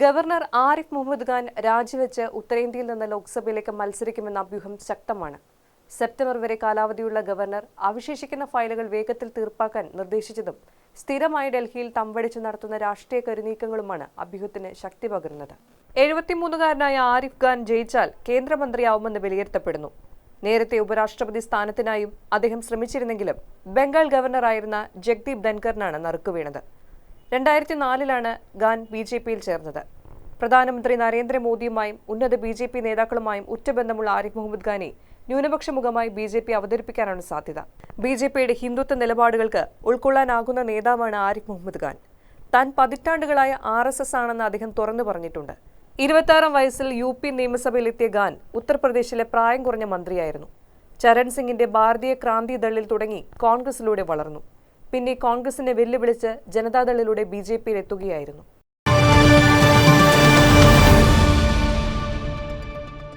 Governor Arif Muhammad Khan രാജിവെച്ച് ഉത്തരേന്ത്യയിൽ നിന്ന് ലോക്സഭയിലേക്ക് മത്സരിക്കുമെന്ന അഭ്യൂഹം ശക്തമാണ്. സെപ്റ്റംബർ വരെ കാലാവധിയുള്ള ഗവർണർ അവശേഷിക്കുന്ന ഫയലുകൾ വേഗത്തിൽ തീർപ്പാക്കാൻ നിർദ്ദേശിച്ചതും സ്ഥിരമായി ഡൽഹിയിൽ തമ്പടിച്ച് നടത്തുന്ന രാഷ്ട്രീയ കരുനീക്കങ്ങളുമാണ് അഭ്യൂഹത്തിന് ശക്തി പകരുന്നത്. എഴുപത്തിമൂന്നുകാരനായ ആരിഫ് ഖാൻ ജയിച്ചാൽ കേന്ദ്രമന്ത്രിയാവുമെന്ന് വിലയിരുത്തപ്പെടുന്നു. നേരത്തെ ഉപരാഷ്ട്രപതി സ്ഥാനത്തിനായും അദ്ദേഹം ശ്രമിച്ചിരുന്നെങ്കിലും ബംഗാൾ ഗവർണറായിരുന്ന ജഗ്ദീപ് ധൻകറിനാണ് നറുക്കുവീണത് രണ്ടായിരത്തി നാലിലാണ് ഖാൻ ബി ജെ പിയിൽ ചേർന്നത്. പ്രധാനമന്ത്രി നരേന്ദ്രമോദിയുമായും ഉന്നത ബി ജെ പി നേതാക്കളുമായും ഉറ്റബന്ധമുള്ള ആരിഫ് മുഹമ്മദ് ഖാനെ ന്യൂനപക്ഷ മുഖമായി ബി ജെ പി അവതരിപ്പിക്കാനാണ് സാധ്യത. ബി ജെ പിയുടെ ഹിന്ദുത്വ നിലപാടുകൾക്ക് ഉൾക്കൊള്ളാനാകുന്ന നേതാവാണ് ആരിഫ് മുഹമ്മദ് ഖാൻ. താൻ പതിറ്റാണ്ടുകളായ ആർ എസ് എസ് ആണെന്ന് അദ്ദേഹം തുറന്നു പറഞ്ഞിട്ടുണ്ട്. ഇരുപത്താറാം വയസ്സിൽ യു പി നിയമസഭയിലെത്തിയ ഖാൻ ഉത്തർപ്രദേശിലെ പ്രായം കുറഞ്ഞ മന്ത്രിയായിരുന്നു. ചരൺ സിംഗിന്റെ ഭാരതീയ ക്രാന്തി ദളിൽ തുടങ്ങി കോൺഗ്രസിലൂടെ വളർന്നു. പിന്നെ കോൺഗ്രസിനെ വെല്ലുവിളിച്ച് ജനതാദളിലൂടെ ബി ജെ